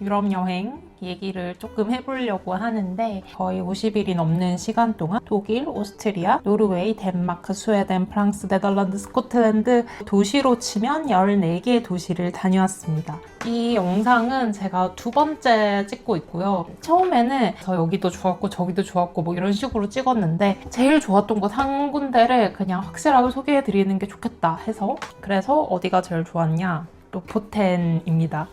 유럽 여행 얘기를 조금 해보려고 하는데 거의 50일이 넘는 시간 동안 독일, 오스트리아, 노르웨이, 덴마크, 스웨덴, 프랑스, 네덜란드, 스코틀랜드 도시로 치면 14개의 도시를 다녀왔습니다. 이 영상은 제가 두 번째 찍고 있고요. 처음에는 저 여기도 좋았고 저기도 좋았고 뭐 이런 식으로 찍었는데 제일 좋았던 곳 한 군데를 그냥 확실하게 소개해 드리는 게 좋겠다 해서 그래서 어디가 제일 좋았냐? 로포텐입니다.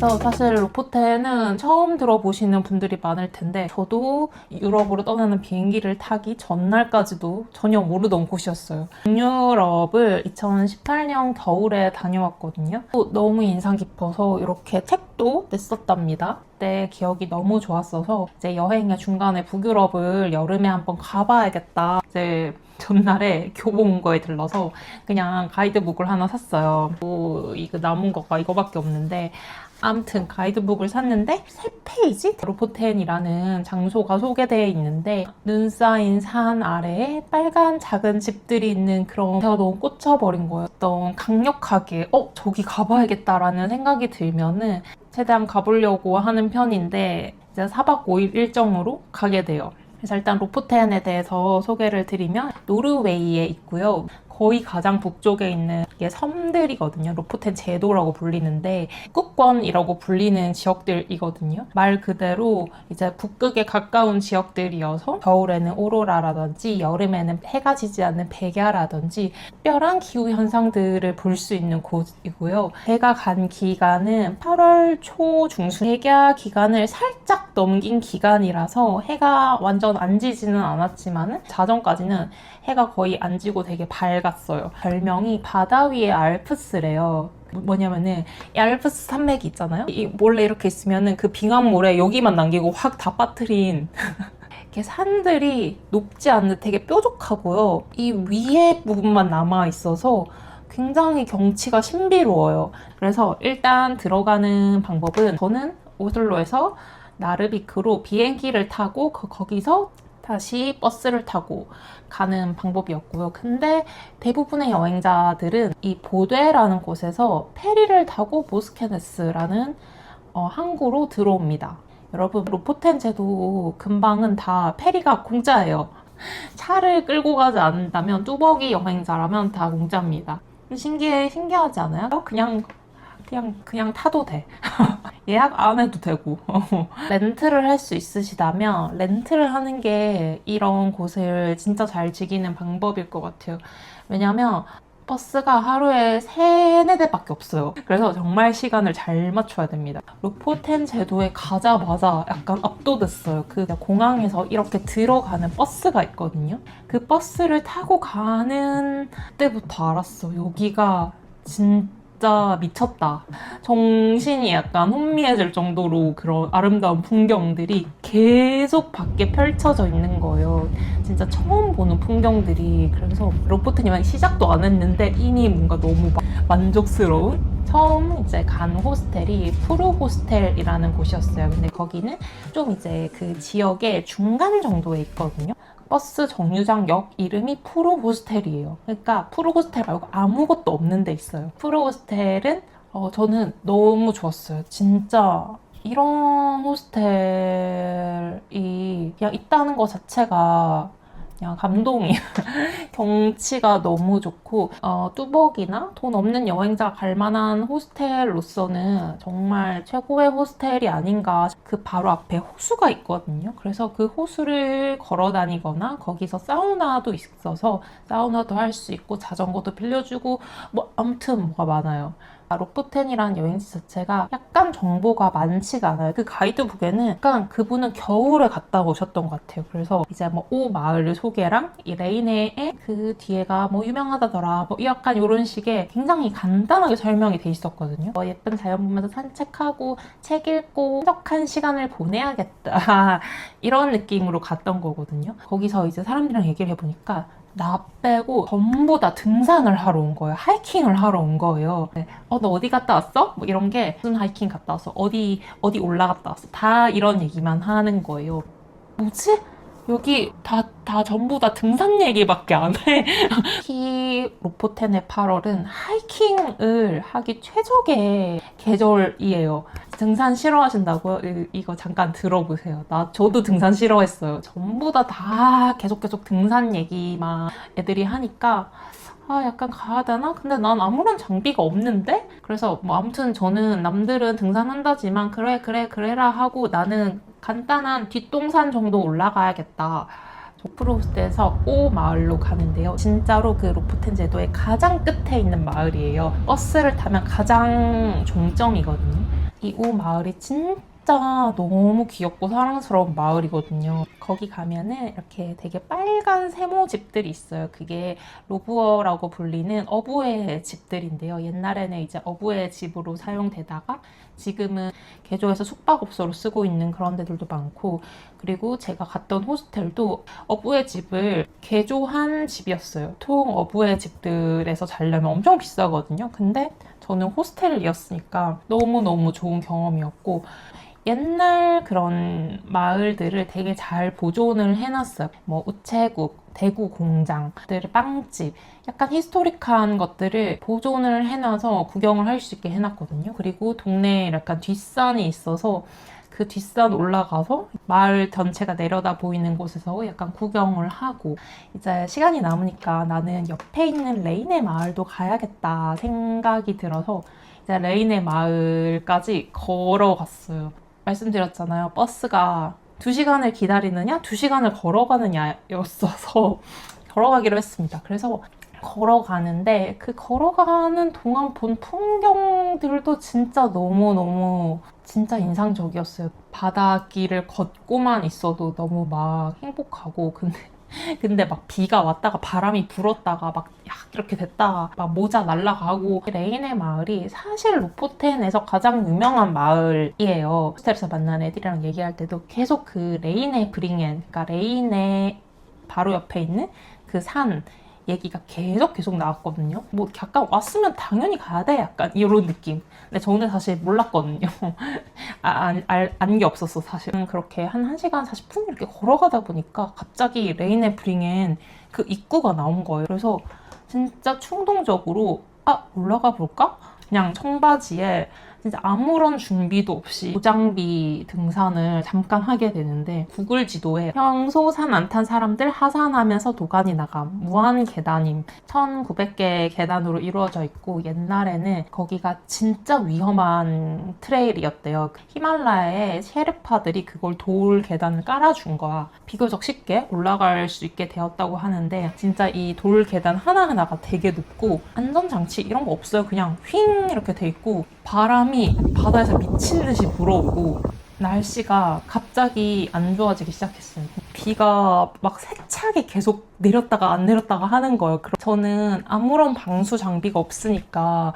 그래서 사실 로포텐은 처음 들어보시는 분들이 많을 텐데 저도 유럽으로 떠나는 비행기를 타기 전날까지도 전혀 모르던 곳이었어요. 북유럽을 2018년 겨울에 다녀왔거든요. 또 너무 인상 깊어서 이렇게 책도 냈었답니다. 그때 기억이 너무 좋았어서 이제 여행의 중간에 북유럽을 여름에 한번 가봐야겠다. 이제 전날에 교보문고에 들러서 그냥 가이드북을 하나 샀어요. 뭐 이거 남은 거가 이거밖에 없는데 아무튼 가이드북을 샀는데 세 페이지 로포텐이라는 장소가 소개되어 있는데 눈 쌓인 산 아래에 빨간 작은 집들이 있는 그런 제가 너무 꽂혀버린. 어떤 강력하게 어 저기 가봐야겠다라는 생각이 들면은 최대한 가보려고 하는 편인데 이제 4박 5일 일정으로 가게 돼요. 그래서 일단 로포텐에 대해서 소개를 드리면 노르웨이에 있고요. 거의 가장 북쪽에 있는 게 섬들이거든요. 로포텐 제도라고 불리는데 북극권이라고 불리는 지역들이거든요. 말 그대로 이제 북극에 가까운 지역들이어서 겨울에는 오로라라든지 여름에는 해가 지지 않는 백야라든지 특별한 기후 현상들을 볼 수 있는 곳이고요. 해가 간 기간은 8월 초 중순 백야 기간을 살짝 넘긴 기간이라서 해가 완전 안 지지는 않았지만은 자정까지는 해가 거의 안 지고 되게 밝았어요. 별명이 바다 위의 알프스래요. 뭐냐면은 이 알프스 산맥이 있잖아요. 이 몰래 이렇게 있으면은 그 빙하물에 여기만 남기고 확 다 빠뜨린 이렇게 산들이 높지 않는 되게 뾰족하고요. 이 위에 부분만 남아 있어서 굉장히 경치가 신비로워요. 그래서 일단 들어가는 방법은 저는 오슬로에서 나르비크로 비행기를 타고 그- 거기서 다시 버스를 타고 가는 방법이었고요. 근데 대부분의 여행자들은 이 보데라는 곳에서 페리를 타고 모스케네스라는 어, 항구로 들어옵니다. 여러분 로포텐 제도 근방은 다 페리가 공짜예요. 차를 끌고 가지 않는다면 뚜벅이 여행자라면 다 공짜입니다. 신기해 신기하지 않아요? 그냥 그냥 그냥 타도 돼. 예약 안 해도 되고 렌트를 할 수 있으시다면 렌트를 하는 게 이런 곳을 진짜 잘 즐기는 방법일 것 같아요. 왜냐면 버스가 하루에 세네 대밖에 없어요. 그래서 정말 시간을 잘 맞춰야 됩니다. 로포텐 제도에 가자마자 약간 압도됐어요. 그 공항에서 이렇게 들어가는 버스가 있거든요. 그 버스를 타고 가는 때부터 알았어. 여기가 진 짜 미쳤다. 정신이 약간 혼미해질 정도로 그런 아름다운 풍경들이 계속 밖에 펼쳐져 있는 거예요. 진짜 처음 보는 풍경들이 그래서 로포트님은 시작도 안 했는데 이미 뭔가 너무 마- 만족스러운 처음 이제 간 호스텔이 푸르 호스텔이라는 곳이었어요. 근데 거기는 좀 이제 그 지역의 중간 정도에 있거든요. 버스 정류장 이름이 푸르 호스텔이에요. 그러니까 푸르 호스텔 말고 아무것도 없는 데 있어요. 푸르 호스텔은 어, 저는 너무 좋았어요. 진짜 이런 호스텔이 그냥 있다는 것 자체가 그냥 감동이에요. 경치가 너무 좋고 어, 뚜벅이나 돈 없는 여행자 갈 만한 호스텔로서는 정말 최고의 호스텔이 아닌가. 그 바로 앞에 호수가 있거든요. 그래서 그 호수를 걸어 다니거나 거기서 사우나도 있어서 사우나도 할 수 있고 자전거도 빌려주고 뭐 아무튼 뭐가 많아요. 로포텐이라는 여행지 자체가 약간 정보가 많지가 않아요. 그 가이드북에는 약간 그분은 겨울에 갔다 오셨던 것 같아요. 그래서 이제 뭐 오 마을 소개랑 이 레이네의 그 뒤에가 뭐 유명하다더라. 뭐 약간 이런 식의 굉장히 간단하게 설명이 돼 있었거든요. 뭐 예쁜 자연 보면서 산책하고 책 읽고 행복한 시간을 보내야겠다. 이런 느낌으로 갔던 거거든요. 거기서 이제 사람들이랑 얘기를 해보니까 나 빼고 전부 다 등산을 하러 온 거예요. 하이킹을 하러 온 거예요. 네. 어, 너 어디 갔다 왔어? 뭐 이런 게 무슨 하이킹 갔다 왔어? 어디, 어디 올라갔다 왔어? 다 이런 얘기만 하는 거예요. 뭐지? 여기 다, 다 전부 다 등산 얘기밖에 안 해. 키 로포텐의 8월은 하이킹을 하기 최적의 계절이에요. 등산 싫어하신다고요? 이- 이거 잠깐 들어보세요. 나 저도 등산 싫어했어요. 전부 다 다 계속 계속 등산 얘기만 애들이 하니까 아 약간 가야 되나? 근데 난 아무런 장비가 없는데? 그래서 뭐 아무튼 저는 남들은 등산한다지만 그래 그래 그래라 하고 나는 간단한 뒷동산 정도 올라가야겠다. 조프로스트에서 오 마을로 가는데요. 진짜로 그 로프텐 제도의 가장 끝에 있는 마을이에요. 버스를 타면 가장 종점이거든요. 이 오 마을이 진 짜 너무 귀엽고 사랑스러운 마을이거든요. 거기 가면은 이렇게 되게 빨간 세모 집들이 있어요. 그게 로브어라고 불리는 어부의 집들인데요. 옛날에는 이제 어부의 집으로 사용되다가 지금은 개조해서 숙박업소로 쓰고 있는 그런 데들도 많고 그리고 제가 갔던 호스텔도 어부의 집을 개조한 집이었어요. 통 어부의 집들에서 자려면 엄청 비싸거든요. 근데 저는 호스텔이었으니까 너무너무 좋은 경험이었고 옛날 그런 마을들을 되게 잘 보존을 해놨어요. 뭐 우체국, 대구 공장들, 빵집, 약간 히스토릭한 것들을 보존을 해놔서 구경을 할 수 있게 해놨거든요. 그리고 동네에 약간 뒷산이 있어서 그 뒷산 올라가서 마을 전체가 내려다 보이는 곳에서 약간 구경을 하고 이제 시간이 남으니까 나는 옆에 있는 레인의 마을도 가야겠다 생각이 들어서 이제 레인의 마을까지 걸어갔어요. 말씀드렸잖아요. 버스가 2시간을 기다리느냐, 2시간을 걸어가느냐였어서 걸어가기로 했습니다. 그래서 걸어가는데 그 걸어가는 동안 본 풍경들도 진짜 너무너무 진짜 인상적이었어요. 바닷길을 걷고만 있어도 너무 막 행복하고 근데 근데 막 비가 왔다가 바람이 불었다가 막 야, 이렇게 됐다가 막 모자 날라가고 레인의 마을이 사실 로포텐에서 가장 유명한 마을이에요. 호스텔에서 만난 애들이랑 얘기할 때도 계속 그 레인의 브링엔 그러니까 레인의 바로 옆에 있는 그 산 얘기가 계속 계속 나왔거든요. 뭐 약간 왔으면 당연히 가야 돼 약간 이런 느낌. 근데 저는 사실 몰랐거든요. 아, 안게 없었어 사실은 그렇게 한 1시간 40분 이렇게 걸어가다 보니까 갑자기 레인의 브링엔 그 입구가 나온 거예요. 그래서 진짜 충동적으로 아 올라가 볼까? 그냥 청바지에 진짜 아무런 준비도 없이 고장비 등산을 잠깐 하게 되는데 구글 지도에 평소 산 안 탄 사람들 하산하면서 도관이 나감 무한 계단임 1900개의 계단으로 이루어져 있고 옛날에는 거기가 진짜 위험한 트레일이었대요. 히말라야의 셰르파들이 그걸 돌 계단을 깔아준 거야. 비교적 쉽게 올라갈 수 있게 되었다고 하는데 진짜 이 돌 계단 하나하나가 되게 높고 안전장치 이런 거 없어요. 그냥 휙 이렇게 돼 있고 바람이 바다에서 미친 듯이 불어오고 날씨가 갑자기 안 좋아지기 시작했어요. 비가 막 세차게 계속 내렸다가 안 내렸다가 하는 거예요. 저는 아무런 방수 장비가 없으니까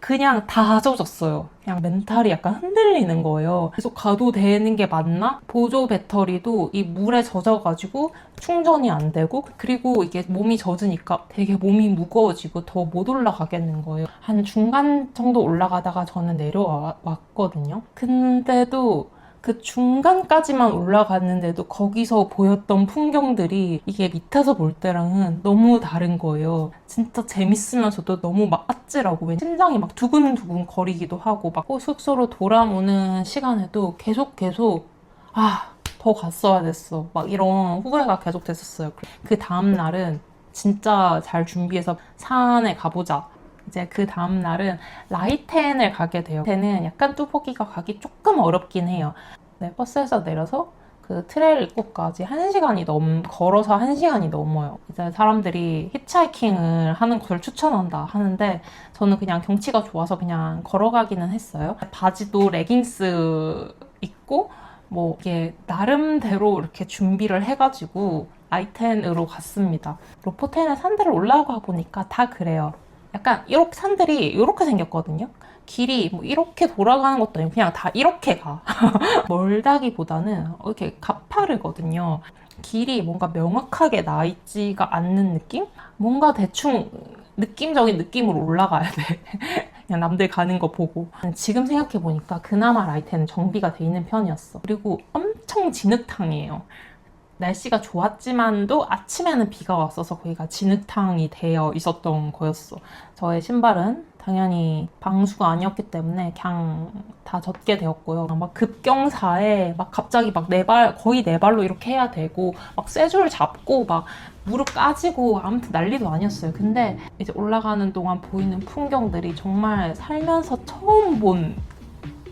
그냥 다 젖었어요. 그냥 멘탈이 약간 흔들리는 거예요. 계속 가도 되는 게 맞나? 보조 배터리도 이 물에 젖어가지고 충전이 안 되고 그리고 이게 몸이 젖으니까 되게 몸이 무거워지고 더 못 올라가겠는 거예요. 한 중간 정도 올라가다가 저는 내려왔거든요. 근데도 그 중간까지만 올라갔는데도 거기서 보였던 풍경들이 이게 밑에서 볼 때랑은 너무 다른 거예요. 진짜 재밌으면서도 너무 막 아찔하고 왠 심장이 막 두근두근 거리기도 하고 막 숙소로 돌아오는 시간에도 계속 계속 아 더 갔어야 됐어 막 이런 후회가 계속 됐었어요. 그 다음 날은 진짜 잘 준비해서 산에 가보자. 이제 그 다음 날은 라이텐을 가게 돼요. 라이텐은 약간 뚜벅이가 가기 조금 어렵긴 해요. 네, 버스에서 내려서 그 트레일 입구까지 1시간이 넘, 걸어서 1시간이 넘어요. 이제 사람들이 히치하이킹을 하는 것을 추천한다 하는데 저는 그냥 경치가 좋아서 그냥 걸어가기는 했어요. 바지도 레깅스 입고 뭐 이게 나름대로 이렇게 준비를 해가지고 아이텐으로 갔습니다. 로포텐의 산들을 올라가 보니까 다 그래요. 약간 이렇게 산들이 이렇게 생겼거든요. 길이 뭐 이렇게 돌아가는 것도 아니고 그냥 다 이렇게 가. 멀다기보다는 이렇게 가파르거든요. 길이 뭔가 명확하게 나 있지가 않는 느낌? 뭔가 대충 느낌적인 느낌으로 올라가야 돼. 그냥 남들 가는 거 보고. 지금 생각해보니까 그나마 라이트는 정비가 돼 있는 편이었어. 그리고 엄청 진흙탕이에요. 날씨가 좋았지만도 아침에는 비가 왔어서 거기가 진흙탕이 되어 있었던 거였어. 저의 신발은 당연히 방수가 아니었기 때문에 그냥 다 젖게 되었고요. 막 급경사에 막 갑자기 막 네 발, 거의 네 발로 이렇게 해야 되고 막 쇠줄 잡고 막 무릎 까지고 아무튼 난리도 아니었어요. 근데 이제 올라가는 동안 보이는 풍경들이 정말 살면서 처음 본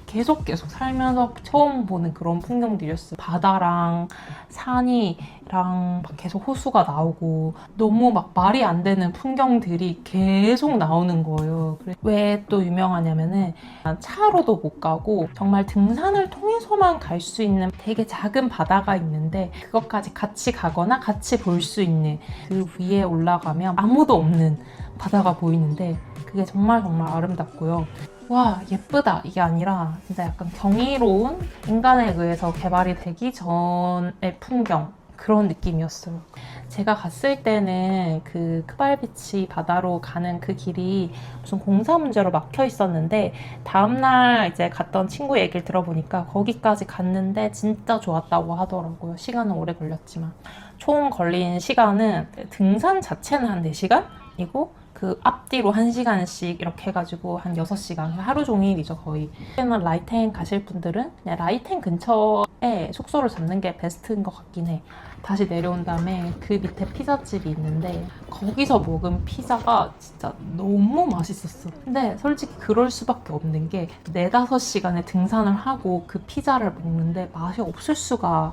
계속 계속 살면서 처음 보는 그런 풍경들이었어요. 바다랑 산이랑 막 계속 호수가 나오고 너무 막 말이 안 되는 풍경들이 계속 나오는 거예요. 왜 또 유명하냐면은 차로도 못 가고 정말 등산을 통해서만 갈 수 있는 되게 작은 바다가 있는데 그것까지 같이 가거나 같이 볼 수 있는 그 위에 올라가면 아무도 없는 바다가 보이는데 그게 정말 정말 아름답고요. 와 예쁘다 이게 아니라 진짜 약간 경이로운 인간에 의해서 개발이 되기 전의 풍경 그런 느낌이었어요. 제가 갔을 때는 그 크발비치 바다로 가는 그 길이 무슨 공사 문제로 막혀 있었는데 다음날 이제 갔던 친구 얘기를 들어보니까 거기까지 갔는데 진짜 좋았다고 하더라고요. 시간은 오래 걸렸지만 총 걸린 시간은 등산 자체는 한 4시간이고 그 앞뒤로 1시간씩 이렇게 해가지고 한 6시간 하루 종일이죠 거의. 그냥 라이텐 가실 분들은 그냥 라이텐 근처에 숙소를 잡는 게 베스트인 것 같긴 해. 다시 내려온 다음에 그 밑에 피자집이 있는데 거기서 먹은 피자가 진짜 너무 맛있었어. 근데 솔직히 그럴 수밖에 없는 게 4, 5시간에 등산을 하고 그 피자를 먹는데 맛이 없을 수가.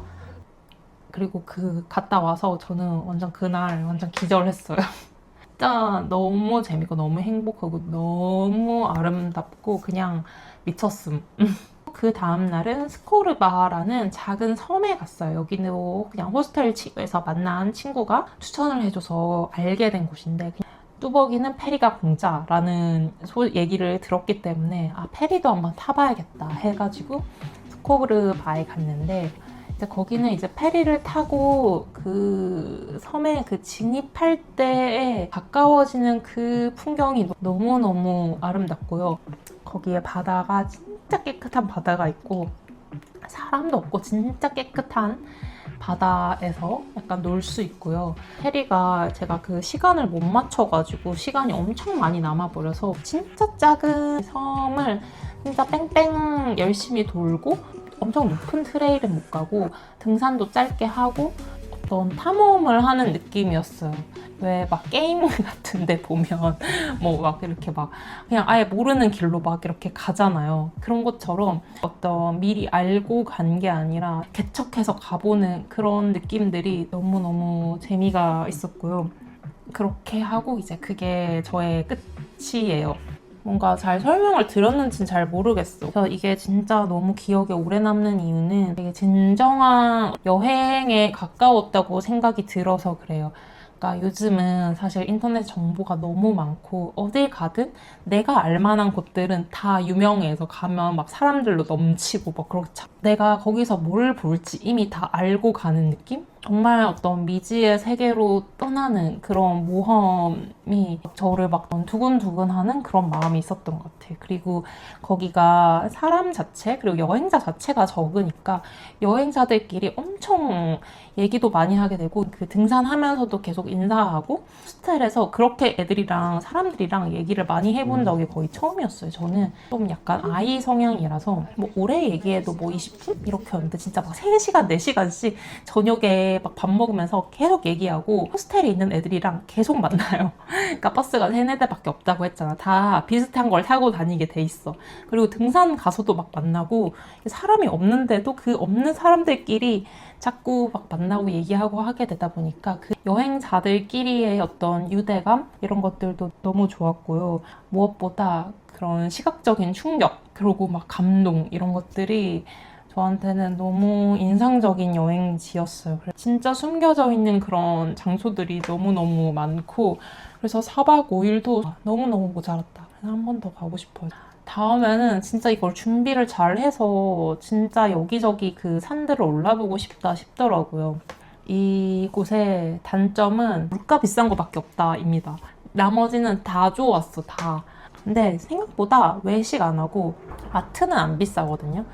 그리고 그 갔다 와서 저는 완전 그날 완전 기절했어요 진짜 너무 재밌고 너무 행복하고 너무 아름답고 그냥 미쳤음. 그 다음 날은 스코르바라는 작은 섬에 갔어요. 여기는 그냥 호스텔에서 만난 친구가 추천을 해줘서 알게 된 곳인데 뚜벅이는 페리가 공짜라는 소, 얘기를 들었기 때문에 아 페리도 한번 타봐야겠다 해가지고 스코르바에 갔는데 이제 거기는 이제 페리를 타고 그 섬에 그 진입할 때에 가까워지는 그 풍경이 너무너무 아름답고요. 거기에 바다가 진짜 깨끗한 바다가 있고 사람도 없고 진짜 깨끗한 바다에서 약간 놀 수 있고요. 페리가 제가 그 시간을 못 맞춰가지고 시간이 엄청 많이 남아버려서 진짜 작은 섬을 진짜 뺑뺑 열심히 돌고 엄청 높은 트레일은 못 가고 등산도 짧게 하고 어떤 탐험을 하는 느낌이었어요. 왜 막 게임 같은데 보면 뭐 막 이렇게 막 그냥 아예 모르는 길로 막 이렇게 가잖아요. 그런 것처럼 어떤 미리 알고 간 게 아니라 개척해서 가보는 그런 느낌들이 너무너무 재미가 있었고요. 그렇게 하고 이제 그게 저의 끝이에요. 뭔가 잘 설명을 드렸는지는 잘 모르겠어. 그래서 이게 진짜 너무 기억에 오래 남는 이유는 되게 진정한 여행에 가까웠다고 생각이 들어서 그래요. 그러니까 요즘은 사실 인터넷 정보가 너무 많고 어딜 가든 내가 알만한 곳들은 다 유명해서 가면 막 사람들로 넘치고 막 그렇죠. 내가 거기서 뭘 볼지 이미 다 알고 가는 느낌? 정말 어떤 미지의 세계로 떠나는 그런 모험이 저를 막 두근두근하는 그런 마음이 있었던 것 같아요. 그리고 거기가 사람 자체 그리고 여행자 자체가 적으니까 여행자들끼리 엄청 얘기도 많이 하게 되고 그 등산하면서도 계속 인사하고 호스텔에서 그렇게 애들이랑 사람들이랑 얘기를 많이 해본 음. 적이 거의 처음이었어요. 저는 좀 약간 아이 성향이라서 뭐 오래 얘기해도 뭐 20분 이렇게 하는데 진짜 막 3시간, 4시간씩 저녁에 막 밥 먹으면서 계속 얘기하고 호스텔에 있는 애들이랑 계속 만나요. 그러니까 버스가 세네 대밖에 없다고 했잖아. 다 비슷한 걸 타고 다니게 돼 있어. 그리고 등산 가서도 막 만나고 사람이 없는데도 그 없는 사람들끼리 자꾸 막 만나고 얘기하고 하게 되다 보니까 그 여행자들끼리의 어떤 유대감 이런 것들도 너무 좋았고요. 무엇보다 그런 시각적인 충격 그리고 막 감동 이런 것들이 저한테는 너무 인상적인 여행지였어요. 진짜 숨겨져 있는 그런 장소들이 너무너무 많고 그래서 4박 5일도 너무너무 모자랐다. 그래서 한 번 더 가고 싶어요. 다음에는 진짜 이걸 준비를 잘 해서 진짜 여기저기 그 산들을 올라보고 싶다 싶더라고요. 이곳의 단점은 물가 비싼 거밖에 없다입니다. 나머지는 다 좋았어, 다. 근데 생각보다 외식 안 하고 마트는 안 비싸거든요.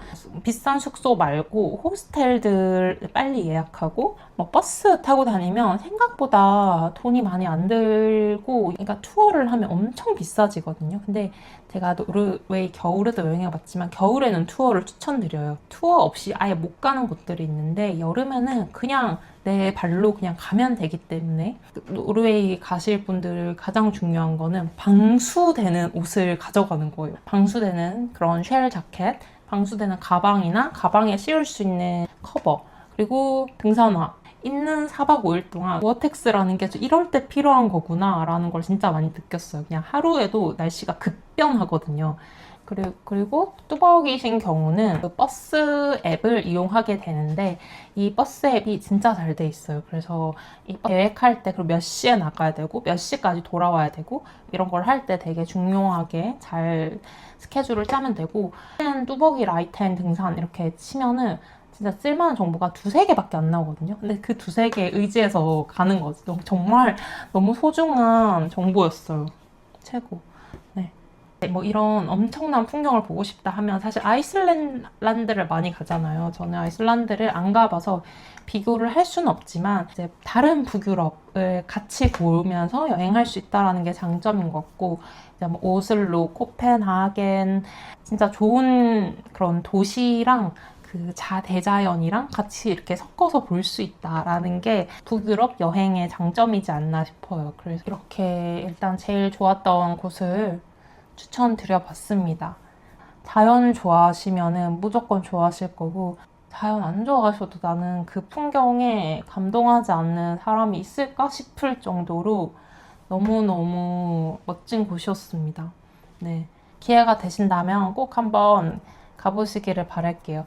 비싼 숙소 말고 호스텔들 빨리 예약하고 뭐 버스 타고 다니면 생각보다 돈이 많이 안 들고 그러니까 투어를 하면 엄청 비싸지거든요. 근데 제가 노르웨이 겨울에도 여행해봤지만 겨울에는 투어를 추천드려요. 투어 없이 아예 못 가는 곳들이 있는데 여름에는 그냥 내 발로 그냥 가면 되기 때문에 노르웨이 가실 분들 가장 중요한 거는 방수되는 옷을 가져가는 거예요. 방수되는 그런 쉘 자켓, 방수되는 가방이나 가방에 씌울 수 있는 커버, 그리고 등산화. 있는 4박 5일 동안 워텍스라는 게 이럴 때 필요한 거구나 라는 걸 진짜 많이 느꼈어요. 그냥 하루에도 날씨가 급변하거든요. 그리고, 뚜벅이신 경우는 그 버스 앱을 이용하게 되는데 이 버스 앱이 진짜 잘 돼 있어요. 그래서 이 계획할 때 그리고 몇 시에 나가야 되고 몇 시까지 돌아와야 되고 이런 걸 할 때 되게 중요하게 잘 스케줄을 짜면 되고 뚜벅이 라이텐 등산 이렇게 치면은 진짜 쓸만한 정보가 두세 개밖에 안 나오거든요. 근데 그 두세 개 의지해서 가는 거지. 정말 너무 소중한 정보였어요. 최고. 네. 뭐 이런 엄청난 풍경을 보고 싶다 하면 사실 아이슬란드를 많이 가잖아요. 저는 아이슬란드를 안 가봐서 비교를 할 수는 없지만 이제 다른 북유럽을 같이 보면서 여행할 수 있다라는 게 장점인 것 같고 이제 뭐 오슬로, 코펜하겐 진짜 좋은 그런 도시랑 그 자대자연이랑 같이 이렇게 섞어서 볼 수 있다라는 게 북유럽 여행의 장점이지 않나 싶어요. 그래서 이렇게 일단 제일 좋았던 곳을 추천드려봤습니다. 자연 좋아하시면은 무조건 좋아하실 거고 자연 안 좋아하셔도 나는 그 풍경에 감동하지 않는 사람이 있을까 싶을 정도로 너무너무 멋진 곳이었습니다. 네. 기회가 되신다면 꼭 한번 가보시기를 바랄게요.